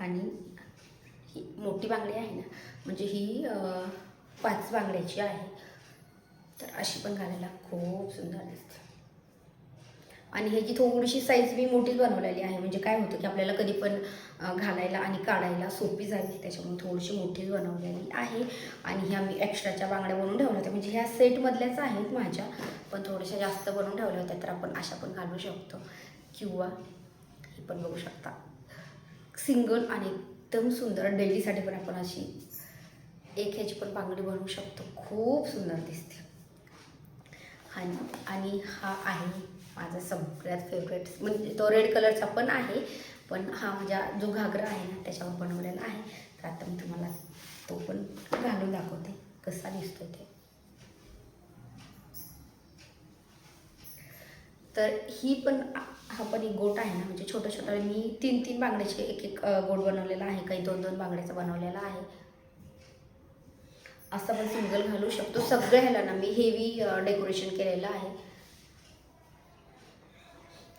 आणि ही मोठी बांगडी आहे ना म्हणजे ही पाच बांगड्याची आहे. तर अशी पण घालायला खूप सुंदर दिसते. आणि ह्याची थोडीशी साईज मी मोठीच बनवलेली आहे म्हणजे काय होतं की आपल्याला कधी पण घालायला आणि काढायला सोपी जाईल त्याच्यामुळे थोडीशी मोठीच बनवलेली आहे. आणि ह्या मी एक्स्ट्राच्या बांगड्या बनवून ठेवल्या होत्या म्हणजे ह्या सेटमधल्याच आहेत माझ्या पण थोड्याशा जास्त बनवून ठेवल्या होत्या तर आपण अशा पण घालू शकतो. किंवा ही पण बघू शकता. सिंगल आणि एकदम सुंदर डेलीसाठी पण आपण अशी एक ह्याची पण बांगडी बनवू शकतो. खूप सुंदर दिसते. आणि आणि हा आहे माझा सगळ्यात फेवरेट म्हणजे तो रेड कलरचा पण आहे पण हा माझा जो घागरा आहे ना त्याच्यावर बनवलेला आहे. तर आता मी तुम्हाला तो पण घालून दाखवते. कसा दिसतो ते. तर ही पण हा पण एक गोट आहे ना म्हणजे छोटं छोटं मी तीन तीन बांगड्याचे एक एक गोट बनवलेला आहे काही दोन दोन बांगड्याचा बनवलेला आहे. असं पण सिंगल घालू शकतो. सगळं ह्याला ना मी हेवी डेकोरेशन केलेलं आहे.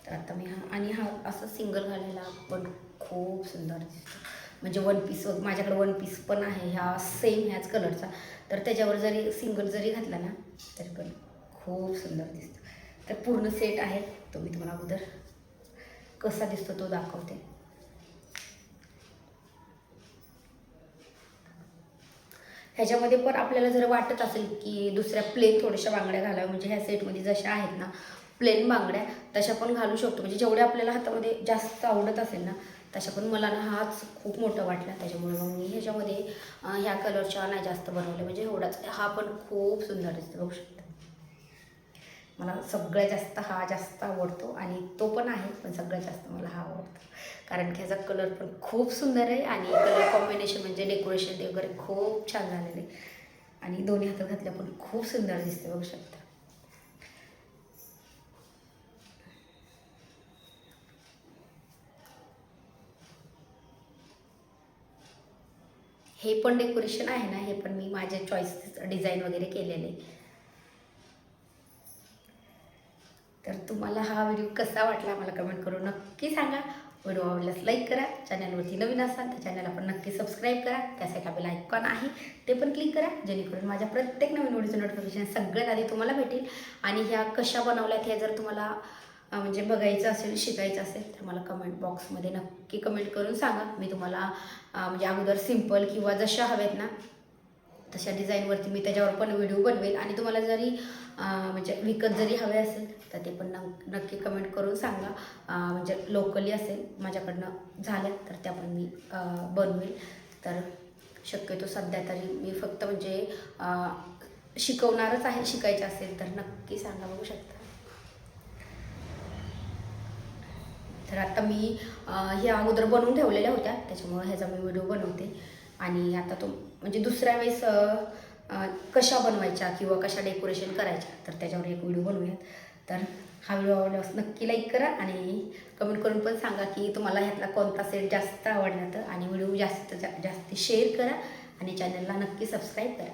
तर आता मी हा आणि हा असं सिंगल घालायला पण खूप सुंदर दिसतो. म्हणजे वन पीस माझ्याकडे वन पीस पण आहे ह्या सेम ह्याच कलरचा. तर त्याच्यावर जरी सिंगल जरी घातला ना तरी पण खूप सुंदर दिसतं. तर पूर्ण सेट आहे तो मी तुम्हाला अगोदर कसा दिसतो तो दाखवते. ह्याच्यामध्ये पण आपल्याला जर वाटत असेल की दुसऱ्या प्लेन थोड्याशा बांगड्या घालाव्या म्हणजे ह्या सेटमध्ये जशा आहेत ना प्लेन बांगड्या तशा पण घालू शकतो. म्हणजे जेवढ्या आपल्याला हातामध्ये जास्त आवडत असेल ना तशा पण मला ना हाच खूप मोठा वाटला. त्याच्यामुळे मग मी ह्याच्यामध्ये ह्या कलरच्या नाही जास्त बनवल्या. म्हणजे एवढाच हा पण खूप सुंदर दिसतो. बघू शकता. मला सगळ्यात जास्त हा जास्त आवडतो आणि तो पण आहे पण सगळ्यात जास्त मला हा आवडतो. कारण की ह्याचा कलर पण खूप सुंदर आहे आणि कलर कॉम्बिनेशन म्हणजे डेकोरेशन ते वगैरे खूप छान झालेलं आहे. आणि दोन्ही हातात घातल्या पण खूप सुंदर दिसते बघू शकता. हे पण डेकोरेशन आहे ना हे पण मी माझ्या चॉईस डिझाईन वगैरे केलेले तर तुम्हाला हा व्हिडिओ कसा वाटला मला कमेंट करून नक्की सांगा. व्हिडिओ आवडल्यास लाईक करा. चॅनलवरती नवीन असाल तर चॅनल आपण नक्की सबस्क्राईब करा. त्यासाठी आपल्याला आयकॉन आहे. ते पण क्लिक करा. जेणेकरून माझ्या प्रत्येक नवीन व्हिडिओचं नोटिफिकेशन सगळ्यात आधी तुम्हाला भेटेल. आणि ह्या कशा बनवल्यात ह्या जर तुम्हाला म्हणजे बघायचं असेल शिकायचं असेल तर मला कमेंट बॉक्समध्ये नक्की कमेंट करून सांगा. मी तुम्हाला म्हणजे अगोदर सिंपल किंवा जशा हव्यात ना तशा डिझाईनवरती मी त्याच्यावर पण व्हिडिओ बनवेल आणि तुम्हाला जरी म्हणजे विकत जरी हवे असेल तर ते पण नक्की कमेंट करून सांगा. म्हणजे लोकली असेल माझ्याकडनं झाल्या तर त्या पण मी बनवेल. तर शक्यतो सध्या तरी मी फक्त म्हणजे शिकवणारच आहे शिकायचं असेल तर नक्की सांगा बघू शकता. तर आता मी ह्या हे अगोदर बनवून ठेवलेल्या होत्या त्याच्यामुळे ह्याचा मी व्हिडिओ बनवते. आणि आता तो म्हणजे दुसऱ्या वेळेस कशा बनवायच्या किंवा कशा डेकोरेशन करायच्या तर त्याच्यावर एक व्हिडिओ बनवूयात. तर हा व्हिडिओ आवडल्यास नक्की लाईक करा आणि कमेंट करून पण सांगा की तुम्हाला ह्यातला कोणता सेट जास्त आवडला तर आणि व्हिडिओ जास्त जा जास्ती शेअर करा आणि चॅनलला नक्की सबस्क्राईब करा.